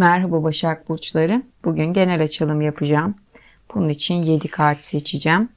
Merhaba Başak Burçları. Bugün genel açılım yapacağım. Bunun için 7 kart seçeceğim.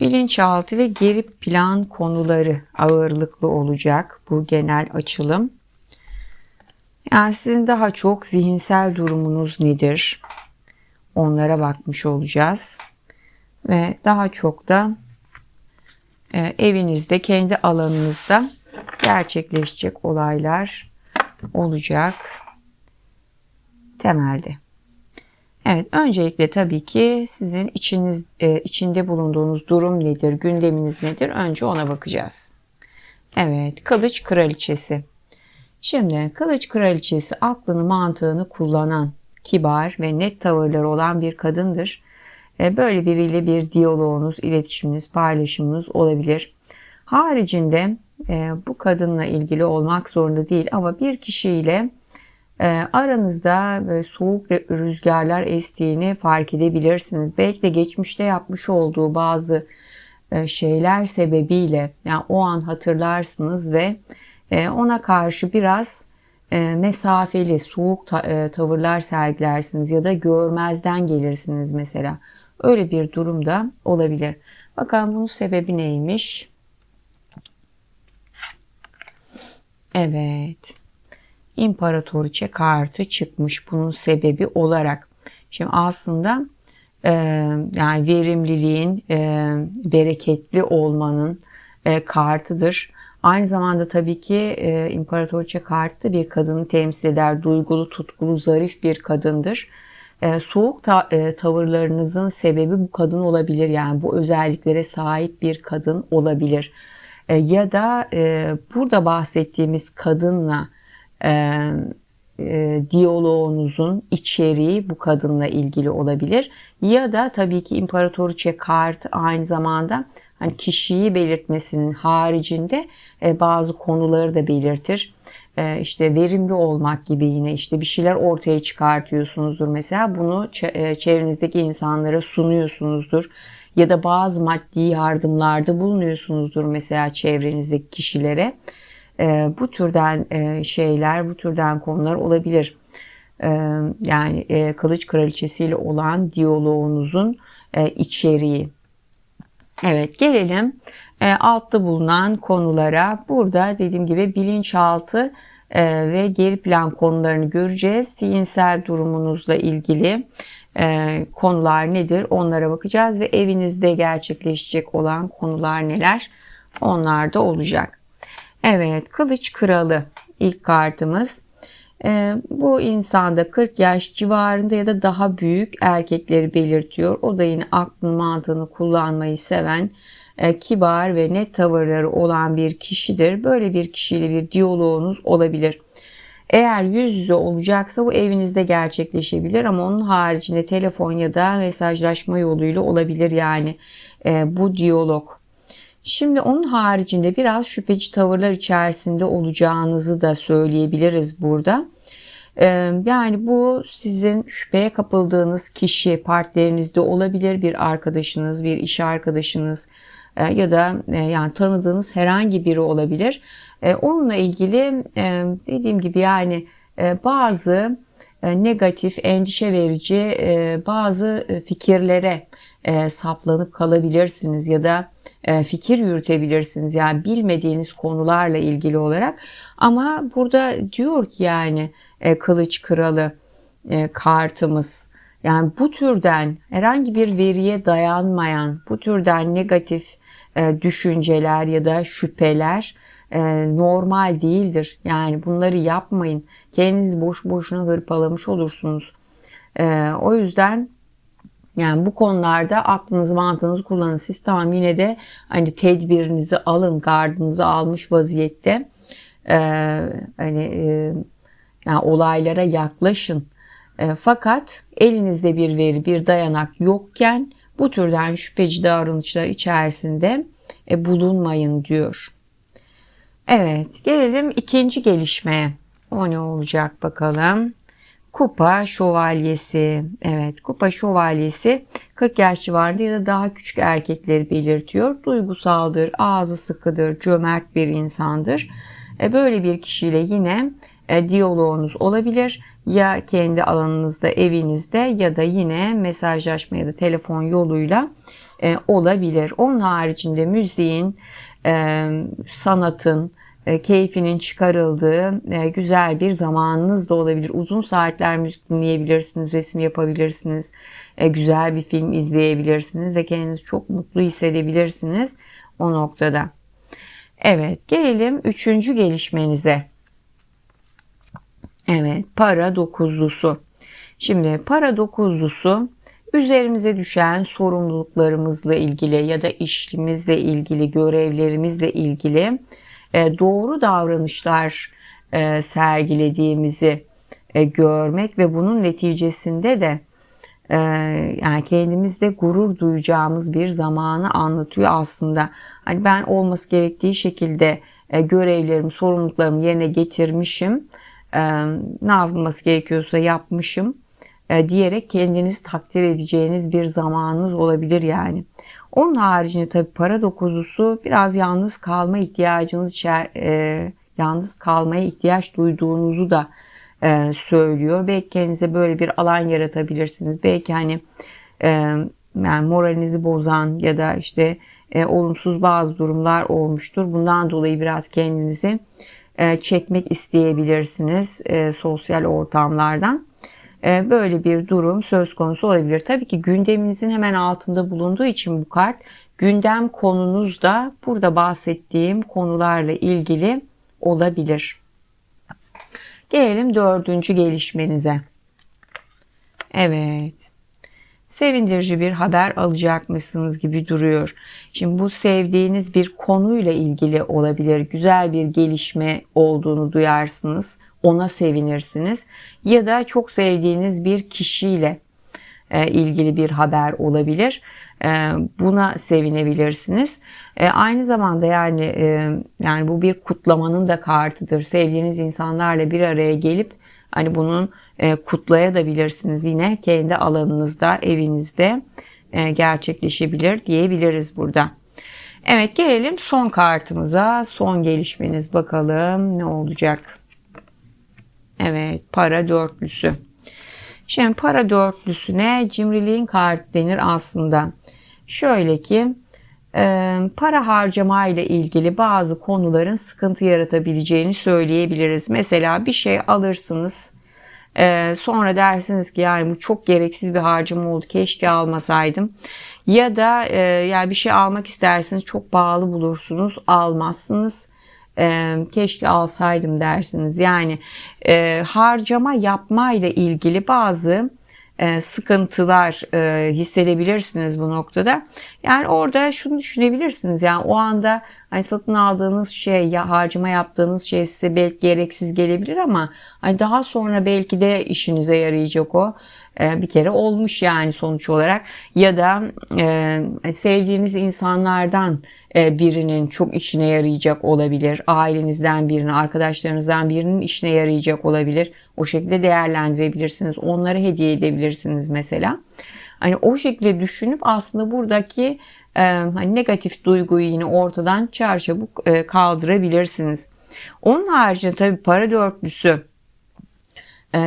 Bilinçaltı ve geri plan konuları ağırlıklı olacak bu genel açılım. Yani sizin daha çok zihinsel durumunuz nedir? Onlara bakmış olacağız. Ve daha çok da e, evinizde, kendi alanınızda gerçekleşecek olaylar olacak temelde. Evet, öncelikle tabii ki sizin içiniz e, içinde bulunduğunuz durum nedir, gündeminiz nedir? Önce ona bakacağız. Evet, Kılıç Kraliçesi. Şimdi Kılıç Kraliçesi aklını, mantığını kullanan, kibar ve net tavırları olan bir kadındır. E, böyle biriyle bir diyaloğunuz, iletişiminiz, paylaşımınız olabilir. Haricinde e, bu kadınla ilgili olmak zorunda değil ama bir kişiyle e, aranızda soğuk rüzgarlar estiğini fark edebilirsiniz. Belki de geçmişte yapmış olduğu bazı şeyler sebebiyle yani o an hatırlarsınız ve ona karşı biraz mesafeli, soğuk tavırlar sergilersiniz ya da görmezden gelirsiniz mesela. Öyle bir durumda olabilir. Bakalım bunun sebebi neymiş? Evet. İmparatoriçe kartı çıkmış bunun sebebi olarak. Şimdi aslında e, yani verimliliğin, e, bereketli olmanın e, kartıdır. Aynı zamanda tabii ki e, İmparatoriçe kartı bir kadını temsil eder. Duygulu, tutkulu, zarif bir kadındır. E, soğuk ta, e, tavırlarınızın sebebi bu kadın olabilir. Yani bu özelliklere sahip bir kadın olabilir. E, ya da e, burada bahsettiğimiz kadınla e, e, diyaloğunuzun içeriği bu kadınla ilgili olabilir. Ya da tabii ki imparatoriçe kartı aynı zamanda hani kişiyi belirtmesinin haricinde e, bazı konuları da belirtir. E, işte verimli olmak gibi yine işte bir şeyler ortaya çıkartıyorsunuzdur mesela bunu e, çevrenizdeki insanlara sunuyorsunuzdur ya da bazı maddi yardımlarda bulunuyorsunuzdur mesela çevrenizdeki kişilere. E, bu türden şeyler, bu türden konular olabilir. Yani Kılıç Kraliçesi ile olan diyaloğunuzun içeriği. Evet gelelim altta bulunan konulara. Burada dediğim gibi bilinçaltı e, ve geri plan konularını göreceğiz. Zihinsel durumunuzla ilgili e, konular nedir onlara bakacağız ve evinizde gerçekleşecek olan konular neler onlar da olacak. Evet kılıç kralı ilk kartımız. E, bu insanda 40 yaş civarında ya da daha büyük erkekleri belirtiyor. O da yine aklın mantığını kullanmayı seven e, kibar ve net tavırları olan bir kişidir. Böyle bir kişiyle bir diyaloğunuz olabilir. Eğer yüz yüze olacaksa bu evinizde gerçekleşebilir ama onun haricinde telefon ya da mesajlaşma yoluyla olabilir yani e, bu diyalog. Şimdi onun haricinde biraz şüpheci tavırlar içerisinde olacağınızı da söyleyebiliriz burada. E, yani bu sizin şüpheye kapıldığınız kişi partnerinizde olabilir, bir arkadaşınız, bir iş arkadaşınız, e, ya da e, yani tanıdığınız herhangi biri olabilir. E, onunla ilgili dediğim gibi yani bazı negatif, endişe verici bazı fikirlere saplanıp kalabilirsiniz ya da fikir yürütebilirsiniz. Yani bilmediğiniz konularla ilgili olarak. Ama burada diyor ki yani kılıç kralı kartımız yani bu türden herhangi bir veriye dayanmayan, bu türden negatif e, düşünceler ya da şüpheler e, normal değildir. Yani bunları yapmayın. Kendiniz boş boşuna hırpalamış olursunuz. E, o yüzden yani bu konularda aklınızı mantığınızı kullanın. Siz tamam yine de hani tedbirinizi alın, gardınızı almış vaziyette. Ee, hani e, yani olaylara yaklaşın. E, fakat elinizde bir veri, bir dayanak yokken bu türden şüpheci davranışlar içerisinde e, bulunmayın diyor. Evet gelelim ikinci gelişmeye. O ne olacak bakalım. Kupa şövalyesi. Evet kupa şövalyesi 40 yaş civarında ya da daha küçük erkekleri belirtiyor. Duygusaldır, ağzı sıkıdır, cömert bir insandır. E, böyle bir kişiyle yine e, diyaloğunuz olabilir. Ya kendi alanınızda, evinizde ya da yine mesajlaşma ya da telefon yoluyla e, olabilir. Onun haricinde müziğin, e, sanatın, e, keyfinin çıkarıldığı güzel bir zamanınız da olabilir. Uzun saatler müzik dinleyebilirsiniz, resim yapabilirsiniz, güzel bir film izleyebilirsiniz ve kendinizi çok mutlu hissedebilirsiniz o noktada. Evet, gelelim üçüncü gelişmenize. Evet, para dokuzlusu. Şimdi para dokuzlusu üzerimize düşen sorumluluklarımızla ilgili ya da işimizle ilgili, görevlerimizle ilgili e, doğru davranışlar e, sergilediğimizi e, görmek ve bunun neticesinde de yani kendimizde gurur duyacağımız bir zamanı anlatıyor aslında. Hani ben olması gerektiği şekilde görevlerimi, sorumluluklarımı yerine getirmişim. Ne yapılması gerekiyorsa yapmışım diyerek kendinizi takdir edeceğiniz bir zamanınız olabilir yani. Onun haricinde tabii para dokuzusu biraz yalnız kalma ihtiyacınız içer, e, yalnız kalmaya ihtiyaç duyduğunuzu da e, söylüyor. Belki kendinize böyle bir alan yaratabilirsiniz. Belki hani e, yani moralinizi bozan ya da işte e, olumsuz bazı durumlar olmuştur. Bundan dolayı biraz kendinizi e, çekmek isteyebilirsiniz e, sosyal ortamlardan. Ee, böyle bir durum söz konusu olabilir. Tabii ki gündeminizin hemen altında bulunduğu için bu kart gündem konunuz da burada bahsettiğim konularla ilgili olabilir. Gelelim dördüncü gelişmenize. Evet. Sevindirici bir haber alacakmışsınız gibi duruyor. Şimdi bu sevdiğiniz bir konuyla ilgili olabilir. Güzel bir gelişme olduğunu duyarsınız ona sevinirsiniz. Ya da çok sevdiğiniz bir kişiyle e, ilgili bir haber olabilir. E, buna sevinebilirsiniz. E, aynı zamanda yani yani bu bir kutlamanın da kartıdır. Sevdiğiniz insanlarla bir araya gelip hani bunun kutlayabilirsiniz yine kendi alanınızda, evinizde gerçekleşebilir diyebiliriz burada. Evet gelelim son kartımıza. Son gelişmeniz bakalım ne olacak? Evet para dörtlüsü. Şimdi para dörtlüsüne cimriliğin kartı denir aslında. Şöyle ki e, para harcama ile ilgili bazı konuların sıkıntı yaratabileceğini söyleyebiliriz. Mesela bir şey alırsınız sonra dersiniz ki yani bu çok gereksiz bir harcama oldu keşke almasaydım. Ya da yani bir şey almak istersiniz çok bağlı bulursunuz almazsınız keşke alsaydım dersiniz. Yani e, harcama yapma ile ilgili bazı sıkıntılar e, hissedebilirsiniz bu noktada. Yani orada şunu düşünebilirsiniz. Yani o anda hani satın aldığınız şey ya harcama yaptığınız şey size belki gereksiz gelebilir ama hani daha sonra belki de işinize yarayacak o e, bir kere olmuş yani sonuç olarak ya da e, sevdiğiniz insanlardan e, birinin çok işine yarayacak olabilir. Ailenizden birinin, arkadaşlarınızdan birinin işine yarayacak olabilir. O şekilde değerlendirebilirsiniz. Onları hediye edebilirsiniz mesela. Hani o şekilde düşünüp aslında buradaki e, hani negatif duyguyu yine ortadan çarçabuk e, kaldırabilirsiniz. Onun haricinde tabii para dörtlüsü e,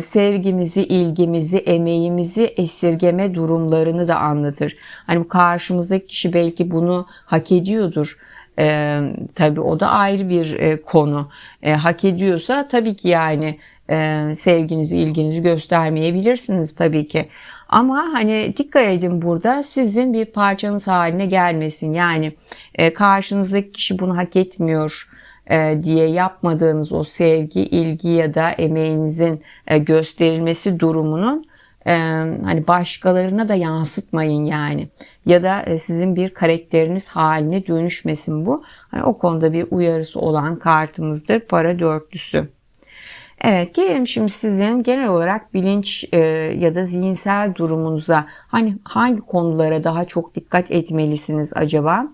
sevgimizi, ilgimizi, emeğimizi esirgeme durumlarını da anlatır. Hani karşımızdaki kişi belki bunu hak ediyordur. E, tabii o da ayrı bir e, konu. E, hak ediyorsa tabii ki yani e, sevginizi, ilginizi göstermeyebilirsiniz tabii ki. Ama hani dikkat edin burada sizin bir parçanız haline gelmesin. Yani e, karşınızdaki kişi bunu hak etmiyor diye yapmadığınız o sevgi, ilgi ya da emeğinizin e, gösterilmesi durumunun e, hani başkalarına da yansıtmayın yani ya da sizin bir karakteriniz haline dönüşmesin bu. Hani o konuda bir uyarısı olan kartımızdır para dörtlüsü. Evet gelelim şimdi sizin genel olarak bilinç e, ya da zihinsel durumunuza hani hangi konulara daha çok dikkat etmelisiniz acaba?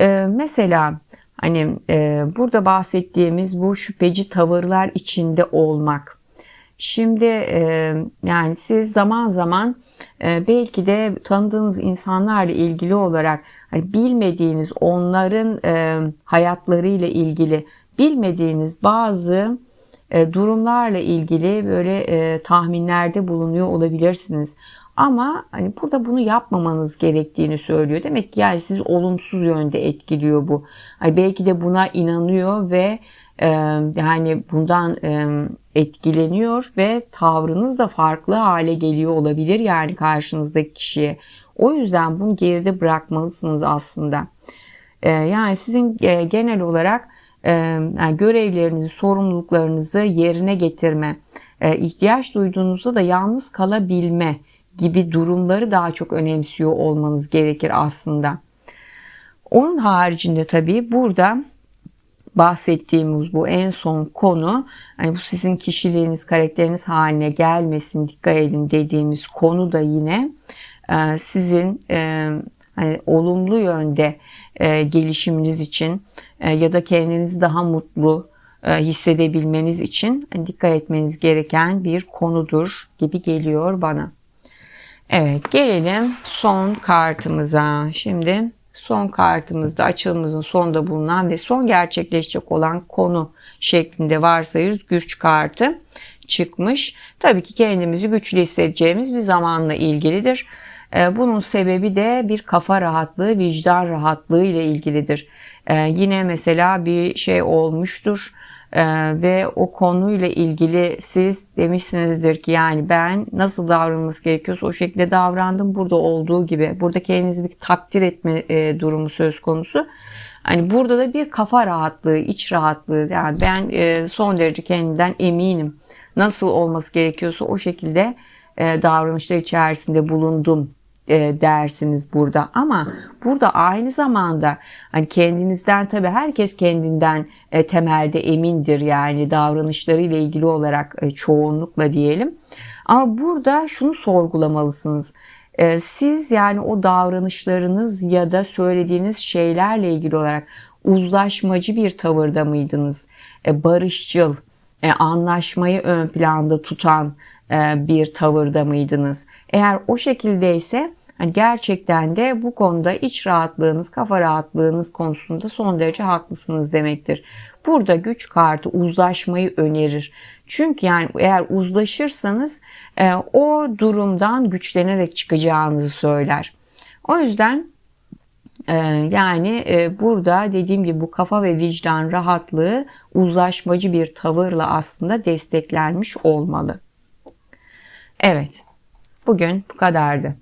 E, mesela Hani e, burada bahsettiğimiz bu şüpheci tavırlar içinde olmak. Şimdi e, yani siz zaman zaman e, belki de tanıdığınız insanlarla ilgili olarak hani bilmediğiniz onların e, hayatlarıyla ilgili bilmediğiniz bazı durumlarla ilgili böyle e, tahminlerde bulunuyor olabilirsiniz. Ama hani burada bunu yapmamanız gerektiğini söylüyor. Demek ki yani sizi olumsuz yönde etkiliyor bu. Hani belki de buna inanıyor ve e, yani bundan e, etkileniyor ve tavrınız da farklı hale geliyor olabilir yani karşınızdaki kişiye. O yüzden bunu geride bırakmalısınız aslında. E, yani sizin e, genel olarak e, yani görevlerinizi, sorumluluklarınızı yerine getirme, ihtiyaç duyduğunuzda da yalnız kalabilme gibi durumları daha çok önemsiyor olmanız gerekir aslında. Onun haricinde tabii burada bahsettiğimiz bu en son konu hani bu sizin kişiliğiniz, karakteriniz haline gelmesin dikkat edin dediğimiz konu da yine sizin hani olumlu yönde e, gelişiminiz için ya da kendinizi daha mutlu hissedebilmeniz için hani dikkat etmeniz gereken bir konudur gibi geliyor bana. Evet gelelim son kartımıza. Şimdi son kartımızda açılımımızın sonunda bulunan ve son gerçekleşecek olan konu şeklinde varsayıyoruz. Güç kartı çıkmış. Tabii ki kendimizi güçlü hissedeceğimiz bir zamanla ilgilidir. Ee, bunun sebebi de bir kafa rahatlığı, vicdan rahatlığı ile ilgilidir. Ee, yine mesela bir şey olmuştur ee, ve o konuyla ilgili siz demişsinizdir ki yani ben nasıl davranılması gerekiyorsa o şekilde davrandım burada olduğu gibi. Burada kendinizi bir takdir etme e, durumu söz konusu. Hani burada da bir kafa rahatlığı, iç rahatlığı yani ben e, son derece kendimden eminim. Nasıl olması gerekiyorsa o şekilde e, davranışlar içerisinde bulundum e, dersiniz burada. Ama burada aynı zamanda hani kendinizden tabi herkes kendinden e, temelde emindir yani davranışlarıyla ilgili olarak e, çoğunlukla diyelim. Ama burada şunu sorgulamalısınız. E, siz yani o davranışlarınız ya da söylediğiniz şeylerle ilgili olarak uzlaşmacı bir tavırda mıydınız? E, barışçıl e, anlaşmayı ön planda tutan e, bir tavırda mıydınız? Eğer o şekildeyse hani gerçekten de bu konuda iç rahatlığınız, kafa rahatlığınız konusunda son derece haklısınız demektir. Burada güç kartı uzlaşmayı önerir. Çünkü yani eğer uzlaşırsanız e, o durumdan güçlenerek çıkacağınızı söyler. O yüzden e, yani e, burada dediğim gibi bu kafa ve vicdan rahatlığı uzlaşmacı bir tavırla aslında desteklenmiş olmalı. Evet, bugün bu kadardı.